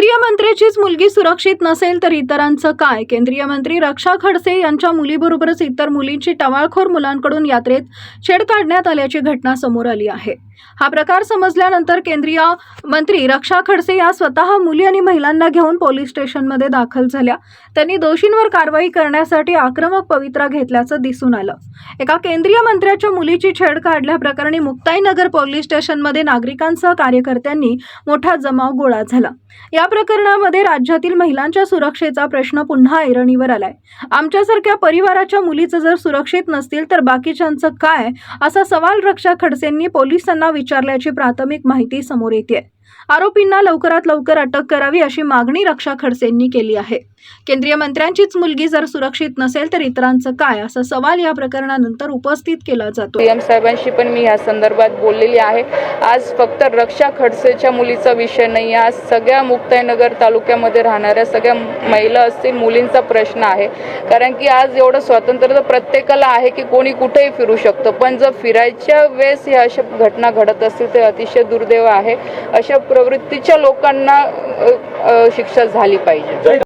केंद्रीय मंत्र्याचीच मुलगी सुरक्षित नसेल तर इतरांचं काय? केंद्रीय मंत्री रक्षा खडसे यांच्या मुलीबरोबरच इतर मुलींची टवाळखोर मुलांकडून यात्रेत छेड काढण्यात आल्याची घटना समोर आली आहे. हा प्रकार समजल्यानंतर केंद्रीय मंत्री रक्षा खडसे या स्वतः मुली आणि महिलांना घेऊन पोलीस स्टेशनमध्ये दाखल झाल्या. त्यांनी दोषींवर कारवाई करण्यासाठी आक्रमक पवित्रा घेतल्याचं दिसून आलं. एका केंद्रीय मंत्र्याच्या मुलीची छेड काढल्याप्रकरणी मुक्ताईनगर पोलीस स्टेशनमध्ये नागरिकांसह कार्यकर्त्यांनी मोठा जमाव गोळा झाला. या प्रकरणामध्ये राज्यातील महिलांच्या सुरक्षेचा प्रश्न पुन्हा ऐरणीवर आलाय. आमच्यासारख्या परिवाराच्या मुलीचं जर सुरक्षित नसतील तर बाकीच्यांचं काय? असा सवाल रक्षा खडसेंनी पोलिसांना विचारल्याची प्राथमिक माहिती समोर येते आरोपींना लवकरात लवकर अटक करावी अशी मागणी रक्षा खडसेंनी केली आहे. केंद्रीय मंत्र्यांचीच मुलगी जर सुरक्षित नसेल तर इतरांचं काय? असा सवाल या प्रकरणानंतर उपस्थित केला जातो. पी एम साहेबांशी पण मी या संदर्भात बोललेली आहे. आज फक्त रक्षा खडसेच्या मुलीचा विषय नाही आज सगळ्या मुक्ताईनगर तालुक्यामध्ये राहणाऱ्या सगळ्या महिला असतील मुलींचा प्रश्न आहे. कारण की आज एवढं स्वातंत्र्य तर प्रत्येकाला आहे की कोणी कुठेही फिरू शकतं. पण जर फिरायच्या वेळेस ह्या अशा घटना घडत असतील ते अतिशय दुर्दैव आहे. अशा प्रवृत्तीच्या लोकांना शिक्षा झाली पाहिजे.